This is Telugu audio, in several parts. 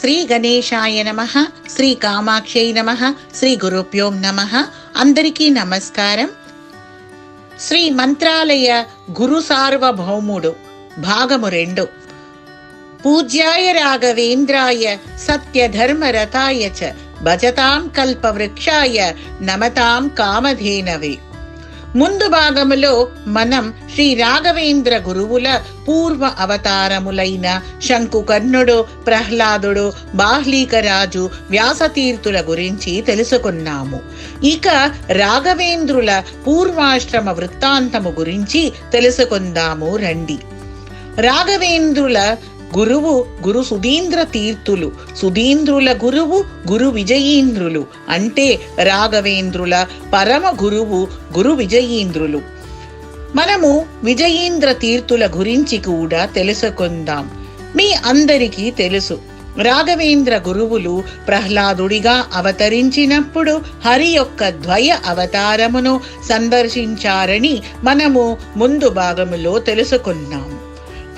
శ్రీ గణేశాయ నమ శ్రీ కామాక్షై నమ శ్రీ గురుభ్యోం నమ. అందరికీ నమస్కారం. శ్రీ మంత్రాలయ గురు సార్వభౌముడు భాగము రెండు. పూజ్యాయ రాఘవేంద్రాయ సత్యధర్మరథాయ చ భజతాం కల్పవృక్షాయ నమతాం కామధేనవే. ముందు భాగములో మనం శ్రీ రాఘవేంద్ర గురువుల పూర్వ అవతారములైన శంకుకర్ణుడు ప్రహ్లాదుడు బాహ్లీకరాజు వ్యాసతీర్థుల గురించి తెలుసుకున్నాము. ఇక రాఘవేంద్రుల పూర్వాశ్రమ వృత్తాంతము గురించి తెలుసుకుందాము రండి. రాఘవేంద్రుల గురువు గురు సుధీంద్ర తీర్థులు. సుధీంద్రుల గురువు గురు విజయీంద్రులు. అంటే రాఘవేంద్రుల పరమ గురువు గురు విజయీంద్రులు. మనము విజయీంద్ర తీర్థుల గురించి కూడా తెలుసుకుందాం. మీ అందరికీ తెలుసు. రాఘవేంద్ర గురువులు ప్రహ్లాదుడిగా అవతరించినప్పుడు హరి యొక్క ద్వయ అవతారమును సందర్శించారని మనము ముందు భాగములో తెలుసుకున్నాము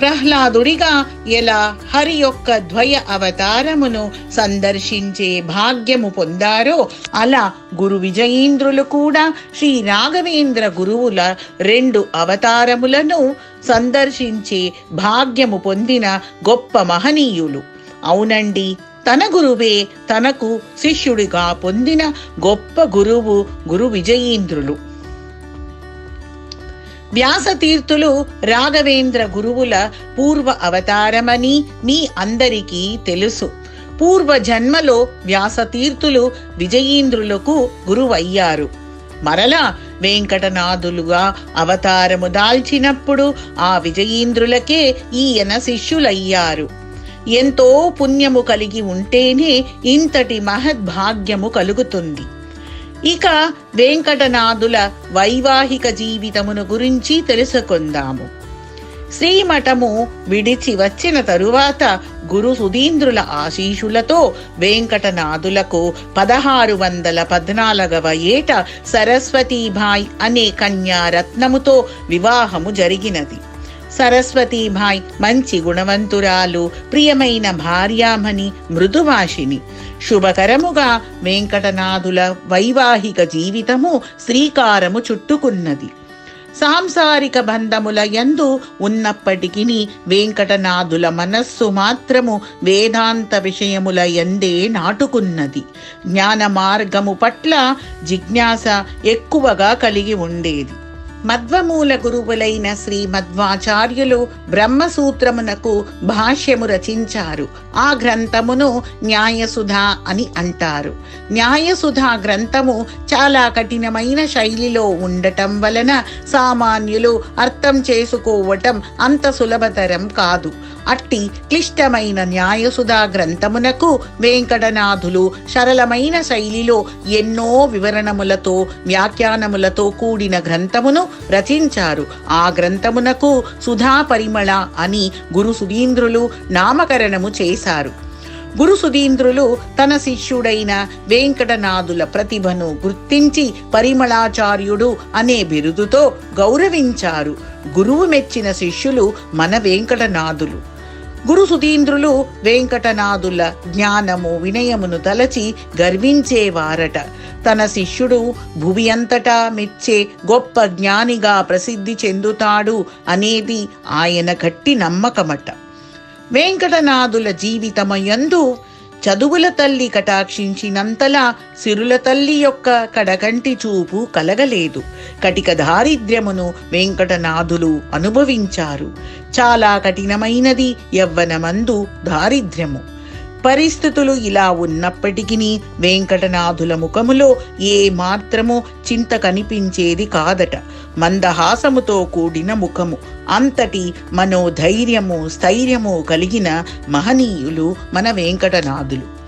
ప్రహ్లాదుడిగా ఎలా హరి యొక్క ద్వయ అవతారమును సందర్శించే భాగ్యము పొందారో అలా గురు విజయీంద్రులు కూడా శ్రీ రాఘవేంద్ర గురువుల రెండు అవతారములను సందర్శించే భాగ్యము పొందిన గొప్ప మహనీయులు. అవునండి తన గురువే తనకు శిష్యుడిగా పొందిన గొప్ప గురువు గురు విజయీంద్రులు. వ్యాసతీర్థులు రాఘవేంద్ర గురువుల పూర్వ అవతారమని మీ అందరికీ తెలుసు. పూర్వ జన్మలో వ్యాసతీర్థులు విజయీంద్రులకు గురువయ్యారు. మరలా వెంకటనాథులుగా అవతారము దాల్చినప్పుడు ఆ విజయీంద్రులకే ఈయన శిష్యులయ్యారు. ఎంతో పుణ్యము కలిగి ఉంటేనే ఇంతటి మహద్భాగ్యము కలుగుతుంది. ఇక వెంకటనాథుల వైవాహిక జీవితమును గురించి తెలుసుకుందాము. శ్రీమఠము విడిచి వచ్చిన తరువాత గురు సుధీంద్రుల ఆశీషులతో వెంకటనాథులకు పదహారు వందల పద్నాలుగవ ఏట సరస్వతీభాయ్ అనే కన్యారత్నముతో వివాహము జరిగినది. సరస్వతీభాయ్ మంచి గుణవంతురాలు ప్రియమైన భార్యామణి మృదువాషిని. శుభకరముగా వెంకటనాథుల వైవాహిక జీవితము శ్రీకారము చుట్టుకున్నది. సాంసారిక బంధముల యందు ఉన్నప్పటికీ వెంకటనాథుల మనస్సు మాత్రము వేదాంత విషయముల యందే నాటుకున్నది. జ్ఞాన మార్గము పట్ల జిజ్ఞాస ఎక్కువగా కలిగి ఉండేది. మధ్వమూల గురువులైన శ్రీ మధ్వాచార్యులు బ్రహ్మసూత్రమునకు భాష్యము రచించారు. ఆ గ్రంథమును న్యాయసుధ అని అంటారు. న్యాయసుధ గ్రంథము చాలా కఠినమైన శైలిలో ఉండటం వలన సామాన్యులు అర్థం చేసుకోవటం అంత సులభతరం కాదు. అట్టి క్లిష్టమైన న్యాయసుధ గ్రంథమునకు వెంకటనాథులు సరళమైన శైలిలో ఎన్నో వివరణములతో వ్యాఖ్యానములతో కూడిన గ్రంథమును రచించారు. ఆ గ్రంథమునకు సుధా పరిమళ అని గురు సుధీంద్రులు నామకరణము చేశారు. గురు సుధీంద్రులు తన శిష్యుడైన వెంకటనాథుల ప్రతిభను గుర్తించి పరిమళాచార్యుడు అనే బిరుదుతో గౌరవించారు. గురువు మెచ్చిన శిష్యులు మన వెంకటనాథులు. గురు సుధీంద్రులు వెంకటనాథుల జ్ఞానము వినయమును తలచి గర్వించేవారట. తన శిష్యుడు భువి అంతటా మెచ్చే గొప్ప జ్ఞానిగా ప్రసిద్ధి చెందుతాడు అనేది ఆయన గట్టి నమ్మకమట. వెంకటనాథుల జీవితమయందు చదువుల తల్లి కటాక్షించినంతలా సిరుల తల్లి యొక్క కడకంటి చూపు కలగలేదు. కటిక దారిద్ర్యమును వెంకటనాథులు అనుభవించారు. చాలా కఠినమైనది యవ్వనమందు దారిద్ర్యము. పరిస్థితులు ఇలా ఉన్నప్పటికీ వెంకటనాథుల ముఖములో ఏ మాత్రము చింత కనిపించేది కాదట. మందహాసముతో కూడిన ముఖము. అంతటి మనోధైర్యము స్థైర్యము కలిగిన మహనీయులు మన వెంకటనాథులు.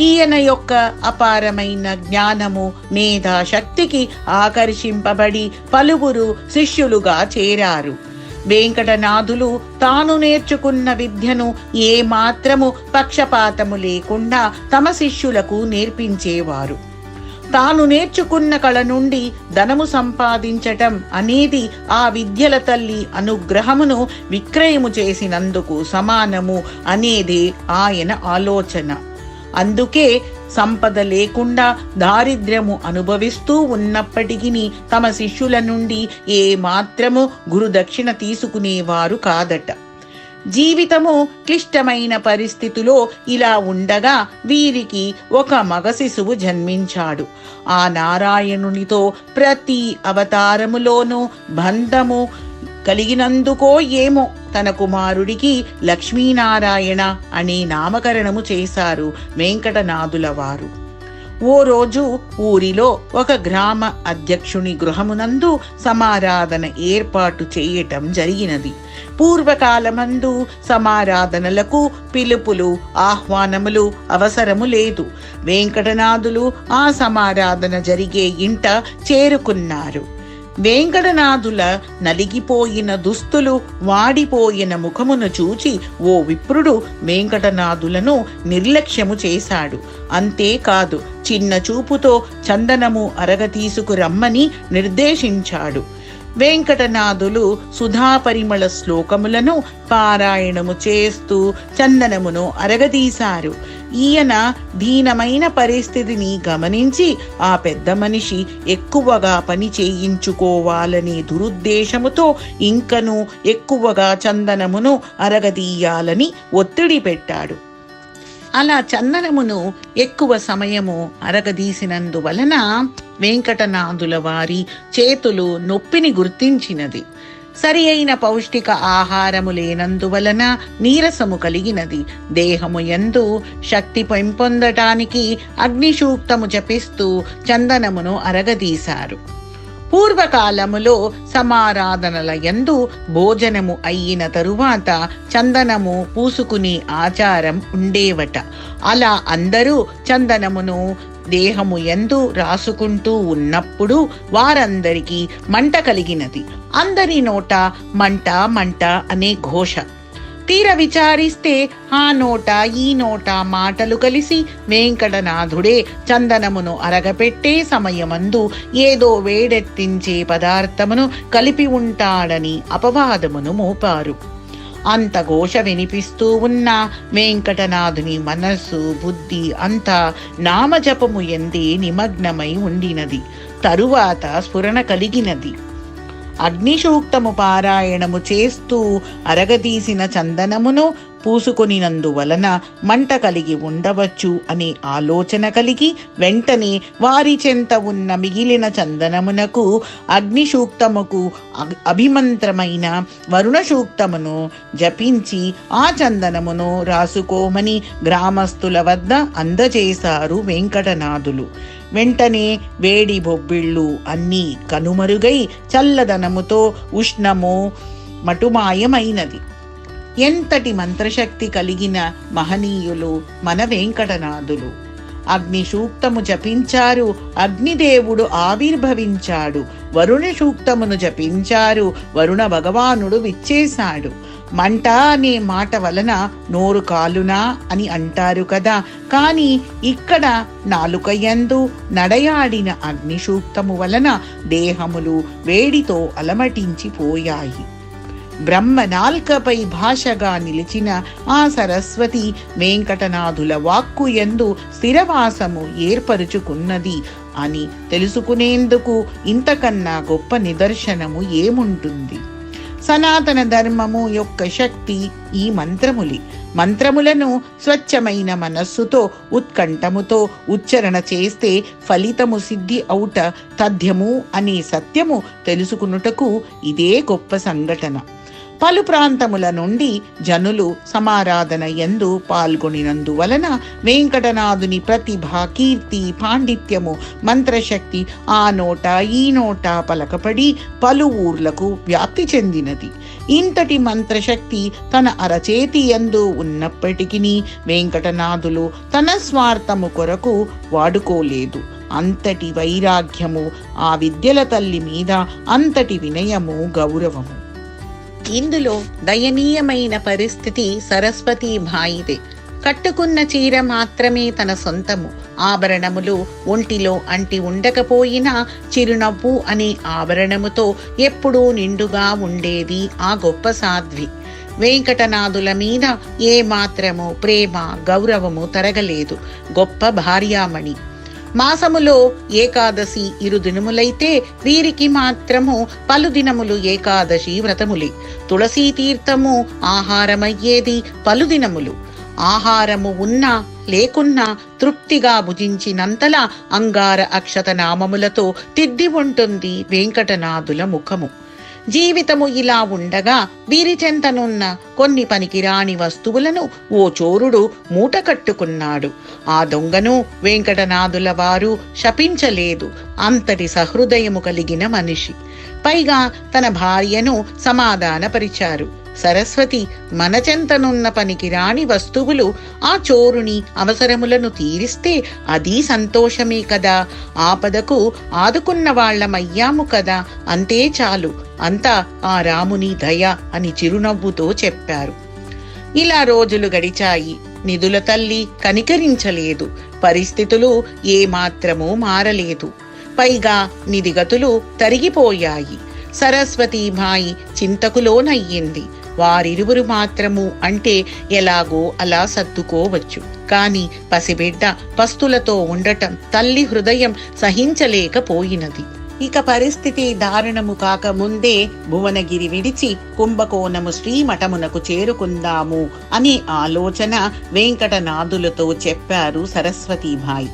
ఈయన యొక్క అపారమైన జ్ఞానము మేధా శక్తికి ఆకర్షింపబడి పలువురు శిష్యులుగా చేరారు. వెంకటనాథులు తాను నేర్చుకున్న విద్యను ఏ మాత్రము పక్షపాతము లేకుండా తమ శిష్యులకు నేర్పించేవారు. తాను నేర్చుకున్న కళ నుండి ధనము సంపాదించటం అనేది ఆ విద్యల తల్లి అనుగ్రహమును విక్రయము చేసినందుకు సమానము అనేది ఆయన ఆలోచన. అందుకే సంపద లేకుండా దారిద్ర్యము అనుభవిస్తూ ఉన్నప్పటికీ తమ శిష్యుల నుండి ఏ మాత్రము గురుదక్షిణ తీసుకునేవారు కాదట. జీవితము క్లిష్టమైన పరిస్థితిలో ఇలా ఉండగా వీరికి ఒక మగ శిశువు జన్మించాడు. ఆ నారాయణునితో ప్రతి అవతారములోనూ బంధము కలిగినందుకో ఏమో తన కుమారుడికి లక్ష్మీనారాయణ అనే నామకరణము చేశారు వెంకటనాథుల వారు ఓ రోజు ఊరిలో ఒక గ్రామ అధ్యక్షుని గృహమునందు సమారాధన ఏర్పాటు చేయటం జరిగినది. పూర్వకాలమందు సమారాధనలకు పిలుపులు ఆహ్వానములు అవసరము లేదు. వెంకటనాథులు ఆ సమారాధన జరిగే ఇంట చేరుకున్నారు. వేంకటనాథుల నలిగిపోయిన దుస్తులు వాడిపోయిన ముఖమును చూచి ఓ విప్రుడు వెంకటనాథులను నిర్లక్ష్యము చేశాడు. అంతేకాదు చిన్న చూపుతో చందనము అరగ తీసుకురమ్మని నిర్దేశించాడు. వెంకటనాథులు సుధాపరిమళ శ్లోకములను పారాయణము చేస్తూ చందనమును అరగదీశారు. ఈయన దీనమైన పరిస్థితిని గమనించి ఆ పెద్ద మనిషి ఎక్కువగా పని చేయించుకోవాలనే దురుద్దేశముతో ఇంకను ఎక్కువగా చందనమును అరగదీయాలని ఒత్తిడి పెట్టాడు. అలా చందనమును ఎక్కువ సమయము అరగదీసినందువలన వెంకటనాథుల వారి చేతులు నొప్పిని గుర్తించినది. సరి అయిన పౌష్టిక ఆహారము లేనందువలన నీరసము కలిగినది. దేహము ఎందు శక్తి పెంపొందటానికి అగ్నిసూక్తము జపిస్తూ చందనమును అరగదీశారు. పూర్వకాలములో సమారాధనల యందు భోజనము అయిన తరువాత చందనము పూసుకునే ఆచారం ఉండేవట. అలా అందరూ చందనమును దేహము ఎందు రాసుకుంటూ ఉన్నప్పుడు వారందరికీ మంట కలిగినది. అందరి నోట మంట మంట అనే ఘోష. తీర విచారిస్తే ఆ నోట ఈ నోట మాటలు కలిసి వెంకటనాథుడే చందనమును అరగపెట్టే సమయమందు ఏదో వేడెత్తించే పదార్థమును కలిపి ఉంటాడని అపవాదమును మోపారు. అంత ఘోష వినిపిస్తూ ఉన్న వెంకటనాథుని మనస్సు బుద్ధి అంతా నామజపము ఎందే నిమగ్నమై ఉండినది. తరువాత స్ఫురణ కలిగినది. అగ్నిశూక్తము పారాయణము చేస్తూ అరగదీసిన చందనమును పూసుకొనినందువలన మంట కలిగి ఉండవచ్చు అనే ఆలోచన కలిగి వెంటనే వారి చెంత ఉన్న మిగిలిన చందనమునకు అగ్నిశూక్తముకు అగ్- అభిమంత్రమైన వరుణ సూక్తమును జపించి ఆ చందనమును రాసుకోమని గ్రామస్తుల వద్ద అందజేశారు వెంకటనాథులు. వెంటనే వేడి బొబ్బిళ్ళు అన్నీ కనుమరుగై చల్లదనముతో ఉష్ణము మటుమాయమైనది. ఎంతటి మంత్రశక్తి కలిగిన మహనీయులు మన వెంకటనాథులు? అగ్ని సూక్తము జపించారు అగ్నిదేవుడు ఆవిర్భవించాడు. వరుణ సూక్తమును జపించారు వరుణ భగవానుడు విచ్చేశాడు. మంట అనే మాట వలన నోరు కాలునా అని అంటారు కదా. కానీ ఇక్కడ నాలుకయందు నడయాడిన అగ్ని సూక్తము వలన దేహములు వేడితో అలమటించిపోయాయి. బ్రహ్మ నాల్కపై భాషగా నిలిచిన ఆ సరస్వతి వెంకటనాథుల వాక్కు ఎందు స్థిరవాసము ఏర్పరుచుకున్నది అని తెలుసుకునేందుకు ఇంతకన్నా గొప్ప నిదర్శనము ఏముంటుంది? సనాతన ధర్మము యొక్క శక్తి ఈ మంత్రములి. మంత్రములను స్వచ్ఛమైన మనస్సుతో ఉత్కంఠముతో ఉచ్చరణ చేస్తే ఫలితము సిద్ధి అవుట తథ్యము అనే సత్యము తెలుసుకునుటకు ఇదే గొప్ప సంఘటన. పలు ప్రాంతముల నుండి జనులు సమారాధన ఎందు పాల్గొనినందువలన వెంకటనాథుని ప్రతిభ కీర్తి పాండిత్యము మంత్రశక్తి ఆ నోట ఈ నోట పలకపడి పలు ఊర్లకు వ్యాప్తి చెందినది. ఇంతటి మంత్రశక్తి తన అరచేతి ఎందు ఉన్నప్పటికీ వెంకటనాథులు తన స్వార్థము కొరకు వాడుకోలేదు. అంతటి వైరాగ్యము ఆ విద్యల తల్లి మీద అంతటి వినయము గౌరవము. ఇందులో దయనీయమైన పరిస్థితి సరస్వతి భాయిదే. కట్టుకున్న చీర మాత్రమే తన సొంతము. ఆభరణములు ఒంటిలో అంటి ఉండకపోయినా చిరునవ్వు అనే ఆభరణముతో ఎప్పుడూ నిండుగా ఉండేది ఆ గొప్ప సాధ్వి. వెంకటనాథుల మీద ఏ మాత్రము ప్రేమ గౌరవము తరగలేదు. గొప్ప భార్యామణి. మాసములో ఏకాదశి ఇరు దినములైతే వీరికి మాత్రము పలు దినములు ఏకాదశి వ్రతములే. తులసీ తీర్థము ఆహారమయ్యేది పలు దినములు. ఆహారము ఉన్నా లేకున్నా తృప్తిగా భుజించినంతలా అంగార అక్షత నామములతో తిద్ది ఉంటుంది వెంకటనాథుల ముఖము. జీవితము ఇలా ఉండగా వీరి చెంతనున్న కొన్ని పనికిరాని వస్తువులను ఓ చోరుడు మూట కట్టుకున్నాడు. ఆ దొంగను వెంకటనాథుల వారు శపించలేదు. అంతటి సహృదయము కలిగిన మనిషి. పైగా తన భార్యను సమాధానపరిచారు. సరస్వతి మనచెంతనున్న పనికిరాని వస్తువులు ఆ చోరుని అవసరములను తీరిస్తే అది సంతోషమే కదా. ఆపదకు ఆదుకున్న వాళ్ళమయ్యాము కదా. అంతే చాలు. అంతా ఆ రాముని దయ అని చిరునవ్వుతో చెప్పారు. ఇలా రోజులు గడిచాయి. నిధుల తల్లి కనికరించలేదు. పరిస్థితులు ఏమాత్రమూ మారలేదు. పైగా నిధిగతులు తరిగిపోయాయి. సరస్వతీభాయి చింతకులోనయ్యింది. వారిరువురు మాత్రము అంటే ఎలాగో అలా సర్దుకోవచ్చు. కాని పసిబిడ్డ పస్తులతో ఉండటం తల్లి హృదయం సహించలేకపోయినది. ఇక పరిస్థితి దారుణము కాకముందే భువనగిరి విడిచి కుంభకోణము శ్రీమఠమునకు చేరుకుందాము అనే ఆలోచన వెంకటనాథులతో చెప్పారు సరస్వతీభాయి.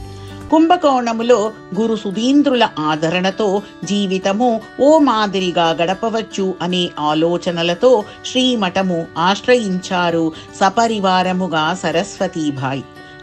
కుంభకోణములో గురు సుధీంద్రుల ఆదరణతో జీవితము ఓ మాదిరిగా గడపవచ్చు అనే ఆలోచనలతో శ్రీమఠము ఆశ్రయించారు సపరివారముగా సరస్వతీభాయ్.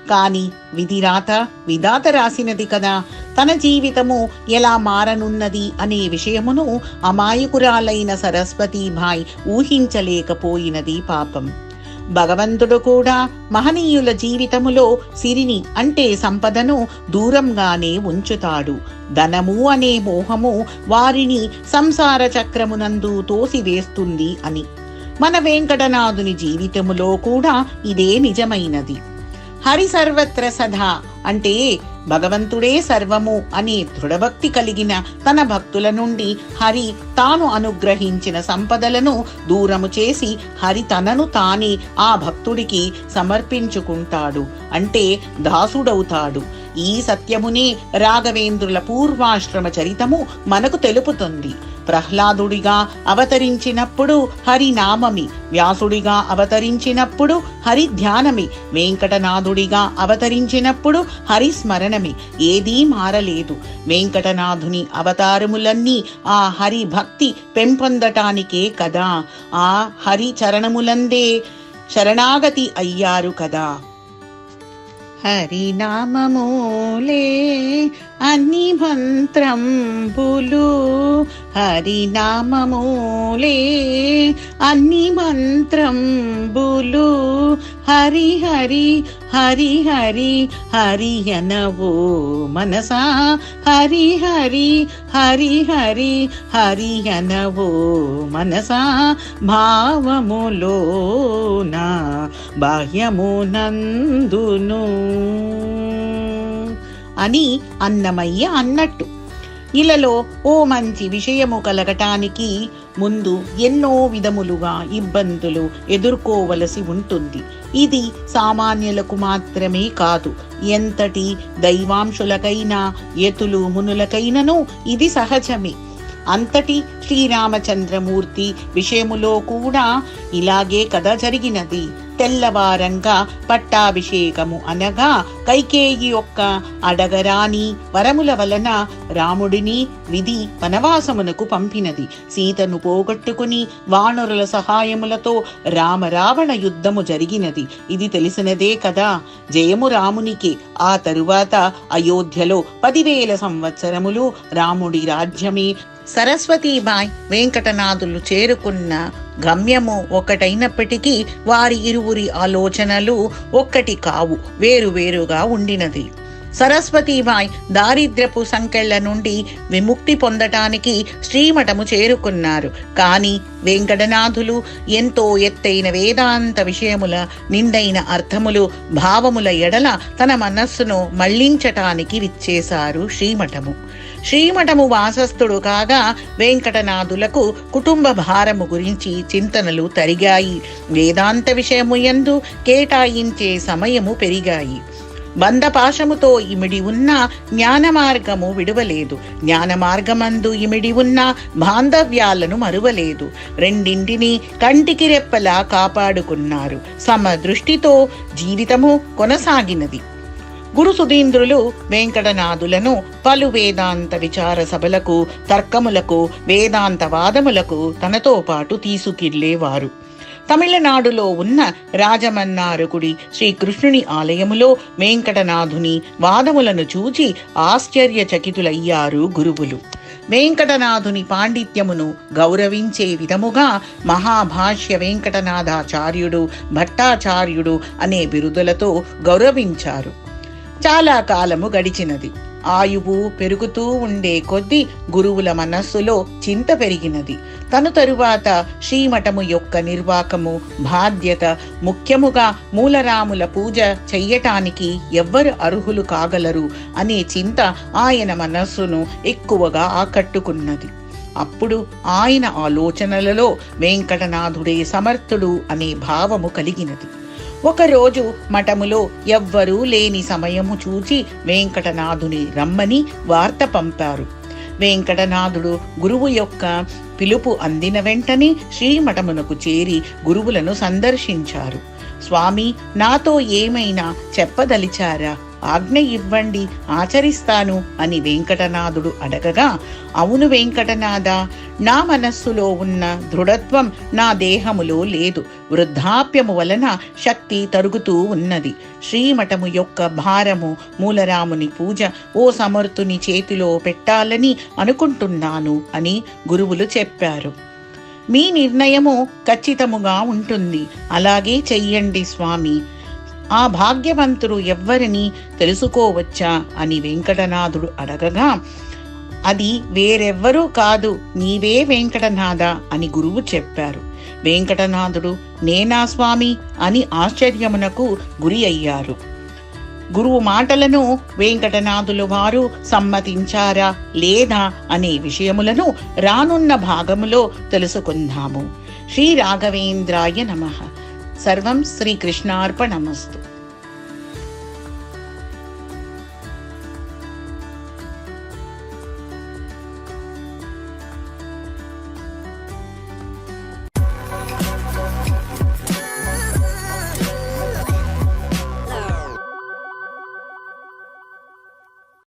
కాని విధిరాత విధాత రాసినది కదా. తన జీవితము ఎలా మారనున్నది అనే విషయమును అమాయకురాలైన సరస్వతీభాయ్ ఊహించలేకపోయినది పాపం. భగవంతుడు కూడా మహనీయుల జీవితములో సిరిని అంటే సంపదను దూరంగానే ఉంచుతాడు. ధనము అనే మోహము వారిని సంసార చక్రమునందు తోసివేస్తుంది అని. మన వెంకటనాథుని జీవితములో కూడా ఇదే నిజమైనది. హరి సర్వత్ర సదా అంటే భగవంతుడే సర్వము అనే దృఢభక్తి కలిగిన తన భక్తుల నుండి హరి తాను అనుగ్రహించిన సంపదలను దూరము చేసి హరి తనను తానే ఆ భక్తుడికి సమర్పించుకుంటాడు. అంటే దాసుడవుతాడు. ఈ సత్యమునే రాఘవేంద్రుల పూర్వాశ్రమ చరితము మనకు తెలుపుతుంది. ప్రహ్లాదుడిగా అవతరించినప్పుడు హరినామమి వ్యాసుడిగా అవతరించినప్పుడు హరి ధ్యానమి వెంకటనాథుడిగా అవతరించినప్పుడు హరిస్మరణమే. ఏదీ మారలేదు వెంకటనాథుని అవతారములన్నీ ఆ హరి భక్తి పెంపొందటానికే కదా. ఆ హరి చరణములందే శరణాగతి అయ్యారు కదా. హరినామమూలే అన్నిమంత్రంబులు మంత్రంబులు అన్ని మంత్రంబులు హరి హరి హరి హరి హరి అనవో మనసా. హరి హరి హరి హరి హరి అనవో మనసా. భావములోన బాహ్యమునందును. అని అన్నమయ్య అన్నట్టు. ఇలలో ఓ మంచి విషయము కలగటానికి ముందు ఎన్నో విధములుగా ఇబ్బందులు ఎదుర్కోవలసి ఉంటుంది. ఇది సామాన్యులకు మాత్రమే కాదు ఎంతటి దైవాంశులకైనా యతులు మునులకైనను ఇది సహజమే. అంతటి శ్రీరామచంద్రమూర్తి విషయములో కూడా ఇలాగే కథ జరిగినది. తెల్లవారంగా పట్టాభిషేకము అనగా కైకేయి యొక్క అడగరాని వరముల వలన రాముడిని విధి వనవాసమునకు పంపినది. సీతను పోగొట్టుకుని వానరుల సహాయములతో రామరావణ యుద్ధము జరిగినది. ఇది తెలిసినదే కదా? జయము రామునికి. ఆ తరువాత అయోధ్యలో పదివేల సంవత్సరములు రాముడి రాజ్యమే సరస్వతీబాయ్ వెంకటనాథులు చేరుకున్న గమ్యము ఒకటైనప్పటికీ వారి ఇరువురి ఆలోచనలు ఒక్కటి కావు వేరువేరుగా ఉండినది. సరస్వతీబాయ్ దారిద్ర్యపు సంకెళ్ళ నుండి విముక్తి పొందటానికి శ్రీమఠము చేరుకున్నారు. కానీ వెంకటనాథులు ఎంతో ఎత్తైన వేదాంత విషయముల నిండైన అర్థములు భావముల ఎడల తన మనస్సును మళ్ళించటానికి విచ్చేశారు శ్రీమఠము. శ్రీమఠము వాసస్థుడు కాగా వెంకటనాథులకు కుటుంబ భారము గురించి చింతనలు తరిగాయి. వేదాంత విషయము యందు కేటాయించే సమయము పెరిగాయి. బంధపాశముతో ఇమిడి ఉన్న జ్ఞాన మార్గము విడువలేదు. జ్ఞాన మార్గమందు ఇమిడి ఉన్న బాంధవ్యాలను మరువలేదు. రెండింటిని కంటికి రెప్పలా కాపాడుకున్నారు. సమదృష్టితో జీవితము కొనసాగినది. గురు సుధీంద్రులు వెంకటనాథులను పలు వేదాంత విచార సభలకు తర్కములకు వేదాంత వాదములకు తనతో పాటు తీసుకెళ్ళేవారు. తమిళనాడులో ఉన్న రాజమన్నారకుడి శ్రీకృష్ణుని ఆలయములో వెంకటనాథుని వాదములను చూచి ఆశ్చర్యచకితులయ్యారు గురువులు. వెంకటనాథుని పాండిత్యమును గౌరవించే విధముగా మహాభాష్య వెంకటనాథాచార్యుడు భట్టాచార్యుడు అనే బిరుదులతో గౌరవించారు. చాలా కాలము గడిచినది. ఆయువు పెరుగుతూ ఉండే కొద్దీ గురువుల మనస్సులో చింత పెరిగినది. తను తరువాత శ్రీమఠము యొక్క నిర్వాకము బాధ్యత ముఖ్యముగా మూలరాముల పూజ చెయ్యటానికి ఎవ్వరు అర్హులు కాగలరు అనే చింత ఆయన మనస్సును ఎక్కువగా ఆకట్టుకున్నది. అప్పుడు ఆయన ఆలోచనలలో వెంకటనాథుడే సమర్థుడు అనే భావము కలిగినది. ఒకరోజు మఠములో ఎవ్వరూ లేని సమయము చూచి వెంకటనాథుని రమ్మని వార్త పంపారు. వెంకటనాథుడు గురువు యొక్క పిలుపు అందిన వెంటనే శ్రీమఠమునకు చేరి గురువులను సందర్శించారు. స్వామి నాతో ఏమైనా చెప్పదలిచారా? ఆజ్ఞ ఇవ్వండి ఆచరిస్తాను అని వెంకటనాథుడు అడగగా అవును వెంకటనాథ నా మనస్సులో ఉన్న దృఢత్వం నా దేహములో లేదు. వృద్ధాప్యము వలన శక్తి తరుగుతూ ఉన్నది. శ్రీమఠము యొక్క భారము మూలరాముని పూజ ఓ సమర్థుని చేతిలో పెట్టాలని అనుకుంటున్నాను అని గురువులు చెప్పారు. మీ నిర్ణయము ఖచ్చితముగా ఉంటుంది. అలాగే చెయ్యండి స్వామి. ఆ భాగ్యవంతుడు ఎవ్వరిని తెలుసుకోవచ్చా అని వెంకటనాథుడు అడగగా అది వేరెవ్వరూ కాదు నీవే వెంకటనాథ అని గురువు చెప్పారు. వెంకటనాథుడు నేనా స్వామి అని ఆశ్చర్యమునకు గురి అయ్యారు. గురువు మాటలను వెంకటనాథులు వారు సమ్మతించారా లేదా అనే విషయములను రానున్న భాగములో తెలుసుకుందాము. శ్రీ రాఘవేంద్రాయ నమః. சர்வம் ஸ்ரீகிருஷ்ணார்ப்பணமஸ்து